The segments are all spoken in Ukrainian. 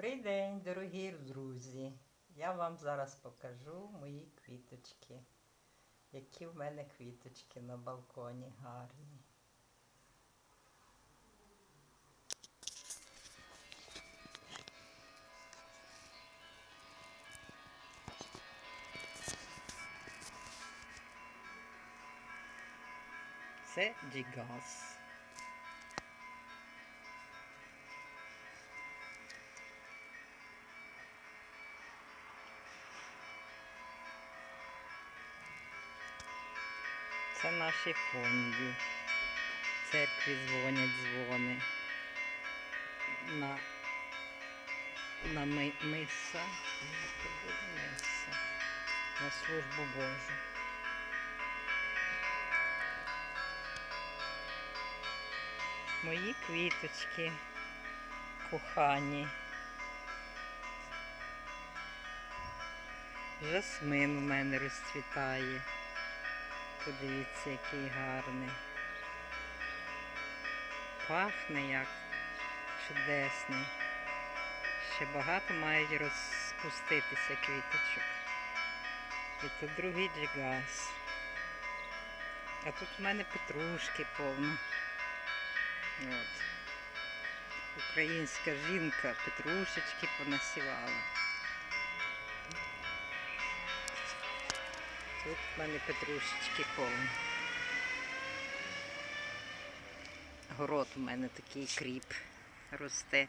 Добрий день, дорогі друзі. Я вам зараз покажу мої квіточки. Які в мене квіточки на балконі гарні. Це Дігас. Це наші фонді. Церкві дзвонять дзвони. На, на ми, миса. Миса? На службу Божу. Мої квіточки кохані. Жасмин у мене розцвітає. Подивіться, який гарний. Пахне як чудесний. Ще багато мають розпуститися квіточок. І тут другий джигас. А тут у мене петрушки повно. От. Українська жінка петрушечки понасівала. Тут в мене петрушечки повні. Город у мене такий кріп росте,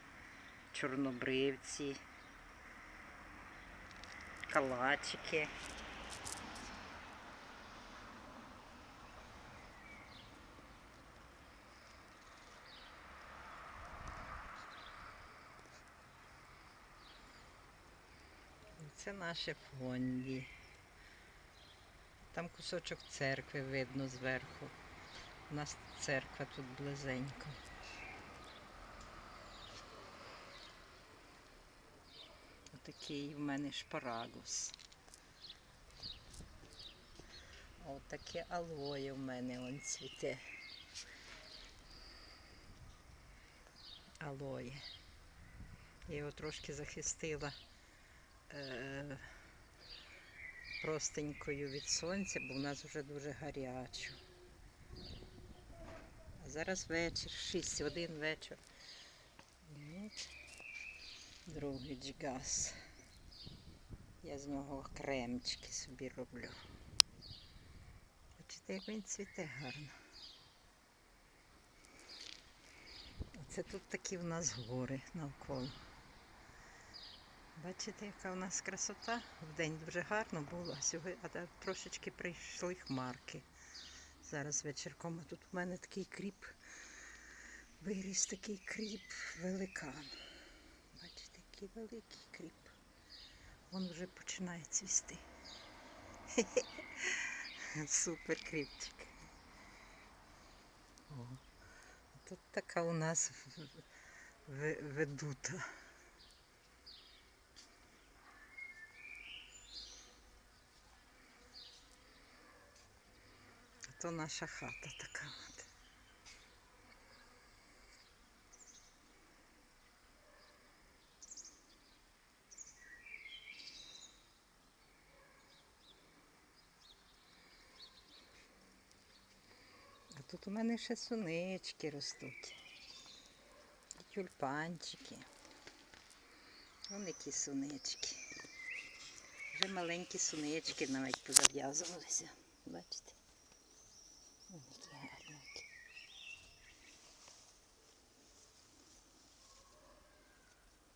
чорнобривці, калачики. Це наше фонді. Там кусочок церкви видно зверху. У нас церква тут близенько. Отакий в мене шпарагус. Отаке алоє в мене он цвіте. Алоє. Я його трошки захистила. Е- простенькою від сонця, бо в нас вже дуже гарячо. А зараз вечір, 6 годин вечір. От. Другий джгаз. Я з нього кремчики собі роблю. Бачите, як він цвіте гарно. Оце тут такі в нас гори навколо. Бачите, яка у нас красота? Вдень дуже гарно було, а сьогодні а трошечки прийшли хмарки. Зараз вечірком. А тут у мене такий кріп. Виріс такий кріп великан. Бачите, який великий кріп. Він вже починає цвісти. Супер кріпчик. О, тут така у нас ведута. То наша хата така. А тут у мене ще сунички ростуть. І тюльпанчики. Вон які сунички. Вже маленькі сунички навіть позав'язувалися. Бачите? Які гарненькі.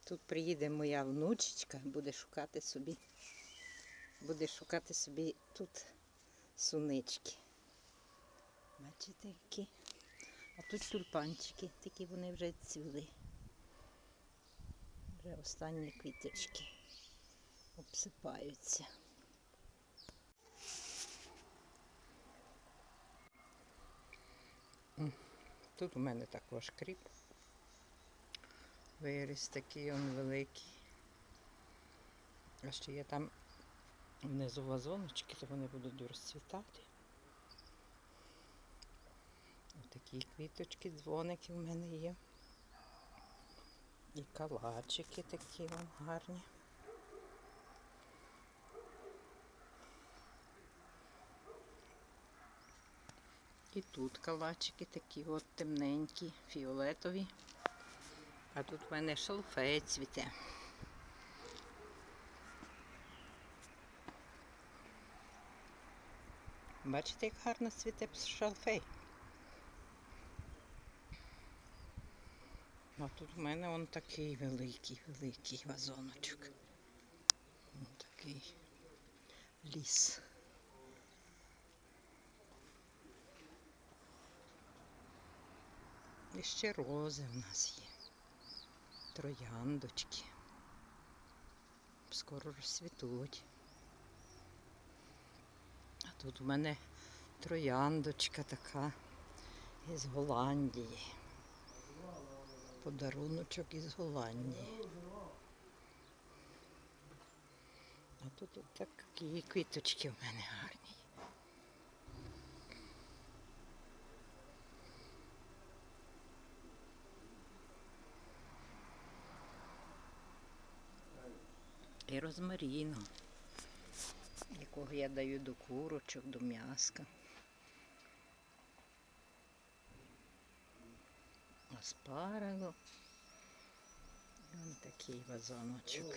Тут приїде моя внучечка, буде шукати собі, буде шукати собі тут сунички. Бачите, які? А тут тюльпанчики, такі вони вже цвіли. Вже останні квіточки обсипаються. Тут у мене також кріп. Виріс такий он великий. А ще є там внизу вазоночки, то вони будуть розцвітати. Ось такі квіточки, дзвоники в мене є. І калачики такі вон гарні. І тут калачики такі от темненькі, фіолетові. А тут в мене шалфей цвіте. Бачите, як гарно цвіте шалфей. А тут в мене он такий великий, великий вазоночок. Он такий ліс. І ще рози в нас є. Трояндочки. Скоро розцвітуть. А тут у мене трояндочка така із Голландії. Подаруночок із Голландії. А тут от такі квіточки в мене гарні. І розмаріну, якого я даю до курочок, до м'яска. Аспарагу. Ось такий вазоночок.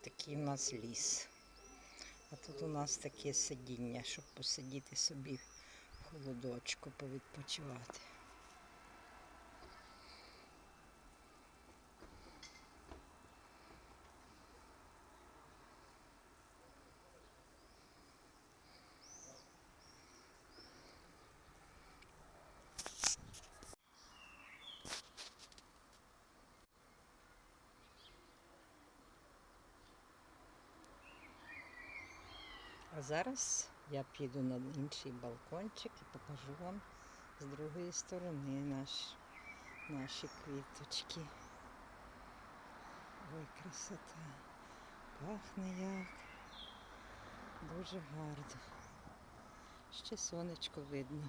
Такий у нас ліс. А тут у нас таке сидіння, щоб посидіти собі в холодочку, повідпочивати. А зараз я піду на інший балкончик і покажу вам з другої сторони наш, наші квіточки. Ой, красота. Пахне як. Дуже гарно. Ще сонечко видно.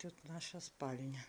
Тут наша спальня.